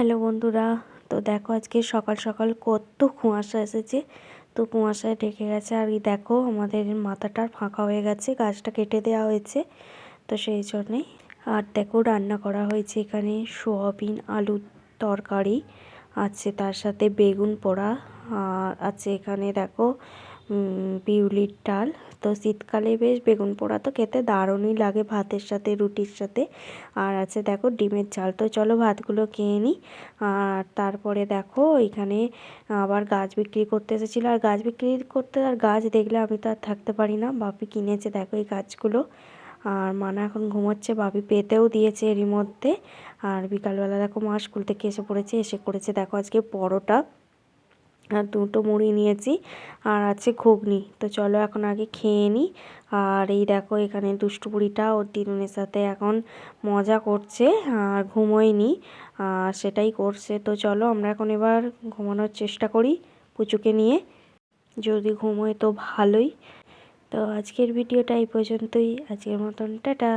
Hello বন্ধুরা, তো দেখো আজকে সকাল সকাল কত কুয়াশা এসেছে। তো কুয়াশায় ঢেকে গেছে, আর এই দেখো আমাদের মাথাটা ফাঁকা হয়ে গেছে, গাছটা কেটে দেওয়া হয়েছে, তো সেই জন্যেই আর দেখো রান্না করা হয়েছে এখানে সোয়াবিন, আলুর তরকারি, আছে তার সাথে বেগুন পোড়া, আর আছে এখানে দেখো বিউলির ডাল। তো শীতকালে বেশ বেগুন পোড়া তো খেতে দারুণই লাগে ভাতের সাথে, রুটির সাথে। আর আছে দেখো ডিমের চাল তো চলো ভাতগুলো খেয়ে নিই আর তারপরে দেখো এখানে আবার গাছ বিক্রি করতে এসেছিল। আর গাছ বিক্রি করতে আর গাছ দেখলে আমি তো আর থাকতে পারি না। বাপি কিনেছে দেখো এই গাছগুলো। আর মানা এখন ঘুমোচ্ছে, বাপি পেতেও দিয়েছে এরই মধ্যে। আর বিকালবেলা দেখো মা স্কুল থেকে এসে পড়েছে, এসে করেছে দেখো আজকে পরোটা। আর দুটো মুড়ি নিয়েছি আর আছে ঘুগনি। তো চলো এখন আগে খেয়ে নিই আর এই দেখো এখানে দুষ্টু বুড়িটা ওর দিদুনের সাথে এখন মজা করছে আর ঘুমোয়নি। আর সেটাই করছে। তো চলো আমরা এখন এবার ঘুমানোর চেষ্টা করি পুচুকে নিয়ে। যদি ঘুমোয় তো ভালোই। তো আজকের ভিডিওটা এই পর্যন্তই। আজকের মতন, টাটা।